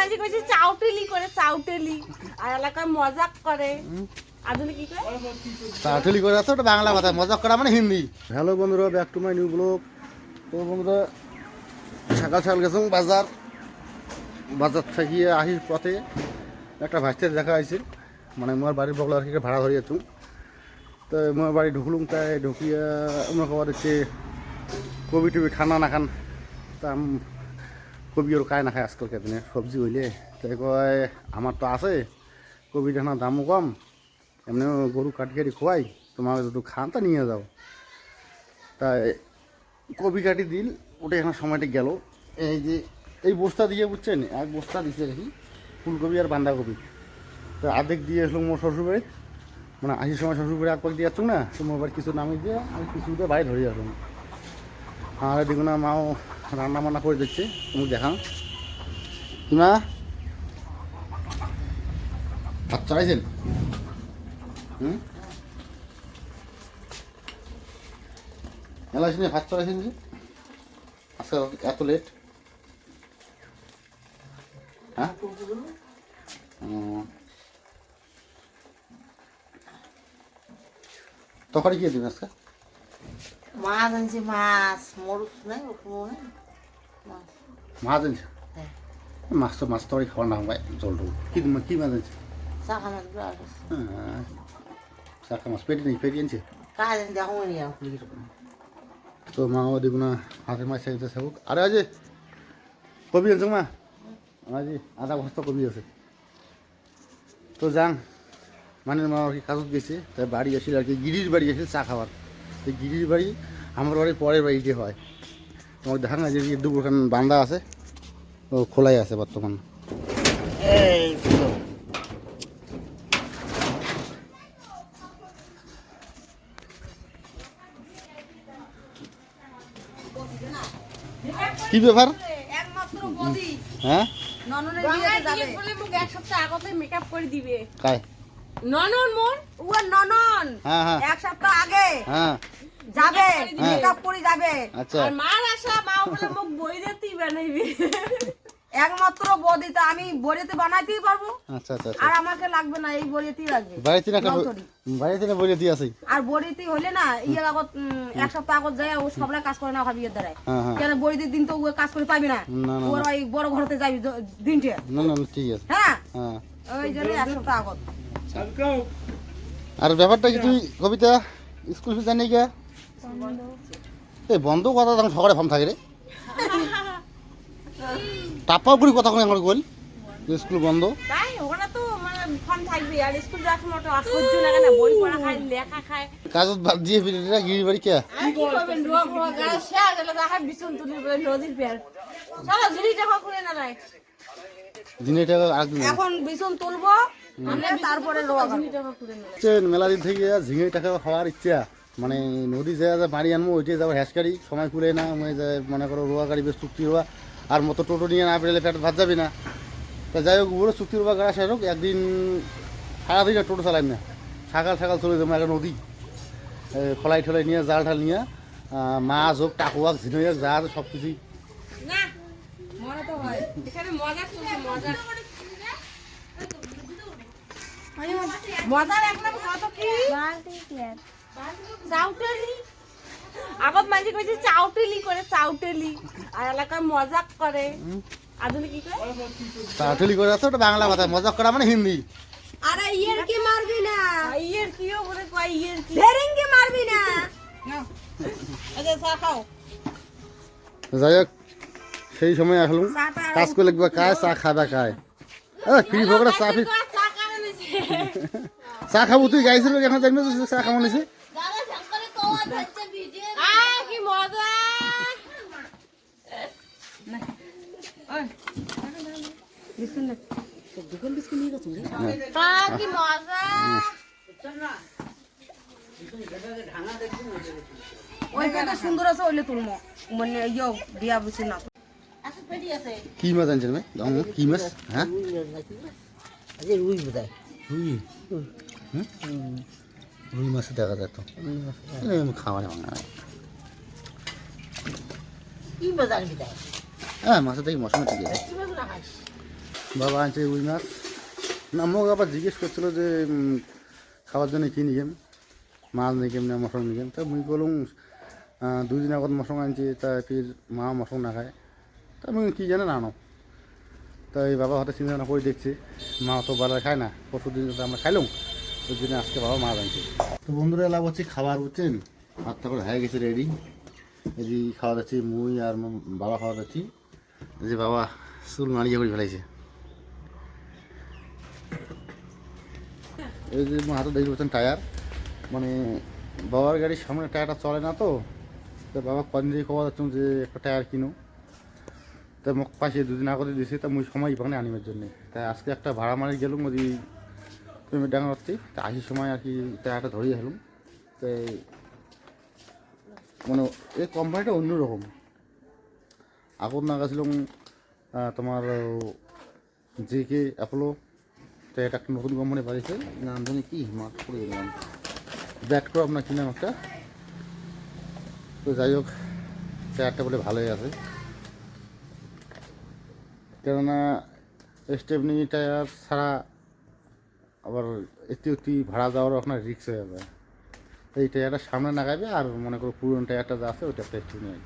মাঝে কইছে চাউটেলি করে চাউটেলি। আর এলাকায় মজাক করে। আধুনিক কি করে? তাড়াতাড়ি করে আছে ওটা বাংলা কথা মজা করা মানে হিন্দি। হ্যালো বন্ধুরা back to my new blog. তো বন্ধুরা সকাল সকাল গেছিলাম বাজার। বাজার থেকে আহির পথে একটা ভাইস্তের দেখা হয়েছে। মানে আমার বাড়ির বগলা আর কি ভাড়া ধরিয়েছু তো আমার বাড়ি ঢুকলুম তাই ঢুকিয়া আমার খবর হচ্ছে কবি টবি খানা না খান তা কবি ওর কায় না খায় আজকাল কেদিনে সবজি হইলে তাই কয় আমার তো আছে, কবি খানা দামও কম, এমনি গরু কাটি কাটি খোয়াই তোমার একটু খান তা নিয়ে যাও তাই কবি কাটি দিল ওটা এখানে সময়টা গেল। এই যে, এই বস্তা দিয়ে বুঝছেন এক বস্তা দিছে দেখি ফুলকপি আর বাঁধাকপি তো আর্ধেক দিয়ে আসলো মোর শ্বশুরবাড়ি মানে আশির সময় শ্বশুরবাড়ি এক পাক দিয়ে যাচ্ছ না তো মোর বাড়ি কিছু নামিয়ে দিয়ে, আমি কিছু দিয়ে বাইরে ধরে আসলাম আর দেখুন না মাও রান্না বান্না করে দিচ্ছে, তুমি দেখাও। মা ভাত চড়াইছেন হুম? মেলা শুনে ভাত চড়াইছেন যে? আজকে এত লেট হ্যাঁ। তরকারি কি দিবেন আজকে? মাছ আনছি, মাছ। মরুচ নাই ওখানে মাছ হ্যাঁ। মাছ তো মাছ খাওয়া না ভাই জল টল কি কি মাছ আনছে চাকা মাছ। পেটি নেই পেটি দেখো নি আপনি তো মা ও দেখুন না হাতের মাছ চাইতে থাকুক আরে আজ কবি আনছো মা? আজ আধা বস্তা কবি আছে। তো যান মানে মা আর কি কাজত গেছে তাই বাড়ি আসিল আর কি গিরির বাড়ি এসে চা খাওয়ার গিরির বাড়ি আমার পরের বাড়িতে হয়। তোমার দেখা না যে দুপুরখান বান্ধা আছে। ও খোলাই আছে বর্তমান। কি ব্যাপার? হ্যাঁ? মোর? ননন। হ্যাঁ হ্যাঁ। এক সপ্তাহ আগে। হ্যাঁ। যাবে হ্যাঁ। মেকআপ করে যাবে। আচ্ছা। আর মার আশা মা বলে মুখ বই দিতেই বানাইবে। একমাত্র বডিতে আমি বড়িতে বানাইতেই পারব। আচ্ছা আচ্ছা আচ্ছা। আর আমাকে লাগবে না এই বড়িতেই লাগবে। বাড়িতে না বাড়িতে না দিয়ে আসি। আর বড়িতে হইলে না ইয়ে আগত এক সপ্তাহ আগত যায় ও সবলাই কাজ করে না ওখানে বিয়ের দ্বারাই হ্যাঁ হ্যাঁ। কেন বড়িতে দিন তো ও কাজ করে পাবি না? ওর ওই বড় ঘরতে যাবি দ- না না ঠিক আছে। হ্যাঁ? হ্যাঁ। ওই জন্য এক সপ্তাহ আগত। আর ব্যাপারটা কি তুই কবিতা স্কুল ফিস জানি গিয়া এই বন্ধ কথা তখন সকালে ফর্ম থাকে রে। টাপাও করে কথা কোনো আমার গোল? স্কুল বন্ধ। মানে ফোন থাকবে আর স্কুল যাওয়ার সময় তো আশ্চর্য লাগে না বই পড়া খায় লেখা খায়। কাজ বাদ দিয়ে ফিরে গিরি বাড়ি কে? আর কি করবেন রোগ রোগ আর শেষ হলে দেখা বিছন তুলে বলে নদীর পেয়ার চলো ঝুড়ি টাকা করে না নাই দিনে টাকা এখন ভীষণ তুলবো তুলে তারপরে রোয়া খাব। ঝুড়ি টাকা করে না। হচ্ছে মেলা দিন থেকে ঝিঙে টাকা খাওয়ার ইচ্ছা। মানে নদী যায় যা বাড়ি আনব ওইটাই যাব হ্যাসকারি সময় কুলে না মনে যায় মনে করো রোয়া গাড়ি বেশ চুক্তি রোয়া আর মতো টোটো নিয়ে না পেলে পেট ভাত যাবে না। তা যাই হোক বড় চুক্তি রোয়া গাড়ি আসা হোক একদিন সারাদিন আর টোটো চালাই না। সকাল সকাল চলে যাব একটা নদী খলাই ঠলাই নিয়ে জাল ঠাল নিয়ে মাছ হোক টাকু হোক ঝিনুক হোক যা সব কিছুই। না মনে তো হয়। এখানে মজা চলছে মজা মজার এক নাম কত কি? চাউটেলি আগত মাঝে কইছে চাউটেলি করে চাউটেলি আর এলাকায় মজাক করে আধুনিক কি করে তাড়াতাড়ি করে আছে ওটা বাংলা কথা মজা করা মানে হিন্দি। আরে ইয়ের কি মারবি না? ইয়ের কিও বলে কয় ইয়ের কি? ভেরিঙ্গি মারবি না? আচ্ছা চা খাও। যাই হোক সেই সময় আসলাম কাজ করলে একবার কায় চা খাবে কায় ফ্রি ফকরে চা চা খাব তুই গাইছিল এখন জানি না চা খাব নিছে। কি মজা কি মজা ওই পেটে সুন্দর আছে ওইলে তুলমো বিয়া বুঝি না পেটি আছে কি মাছ? আনছেন কি মাছ। হ্যাঁ রুই বোধহয় রুই। হুম? রুই মাছ দেখা যেত তাই? হ্যাঁ মাছের থেকে মশলা ঠিক আছে বাবা আনছে রুই মাছ। না আমাকে আবার জিজ্ঞেস করছিল যে খাওয়ার জন্য কী নিকেন মাছ নিকেন না মশলা নিকেন তা মুই আহ, দুই দিন আগত মশলা আনছি তা ফির মা মশলা না খায়। তা মুই কী জানে না আনো। তা এই বাবা হয়তো চিন্তা ভাবনা করে দেখছে মা তো বাজার খায় না পরশু দিন আমরা খাইলাম। ওই জন্য আজকে বাবা মাছ আনছে তো বন্ধুরা এলাকা হচ্ছে খাবার বুঝছেন? ভাতটা করে হয়ে গেছে রেডি এই খাওয়া যাচ্ছি মুই আর বাবা খাওয়া যাচ্ছি যে বাবা চুল মারিয়ে করে ফেলাইছে। এই যে হাতে দেখতে পাচ্ছেন টায়ার মানে বাবার গাড়ির সামনে টায়ারটা চলে না তো? তো বাবা দিয়ে খবর যাচ্ছ যে একটা টায়ার কিনো? তা মোক পাশে দুদিন আগে দিয়েছে তা মুই সময় পাখানে আনিমের জন্য। তাই আজকে একটা ভাড়া মারি গেলুম ওই প্রেমের ডাঙা করতে তা সময় আর কি টায়ারটা ধরিয়ে হেলুম তাই মানে এই কোম্পানিটা অন্যরকম। আগত না গেছিলাম তোমার জে কে অ্যাপোলো তো এটা একটা নতুন কোম্পানি বাড়িছে নাম জানি কি মার্ক করে দিলাম। ব্যাট ক্রপ না কি নাম একটা? তো যাই হোক টায়ারটা বলে ভালোই আছে। কেননা স্টেপনি টায়ার ছাড়া আবার এতে একটু ভাড়া যাওয়ার আপনার রিক্স হয়ে যাবে। এই টায়ারটা সামনে লাগাবে আর মনে করো পুরনো টায়ারটা যা আছে ওইটা একটু নিয়ে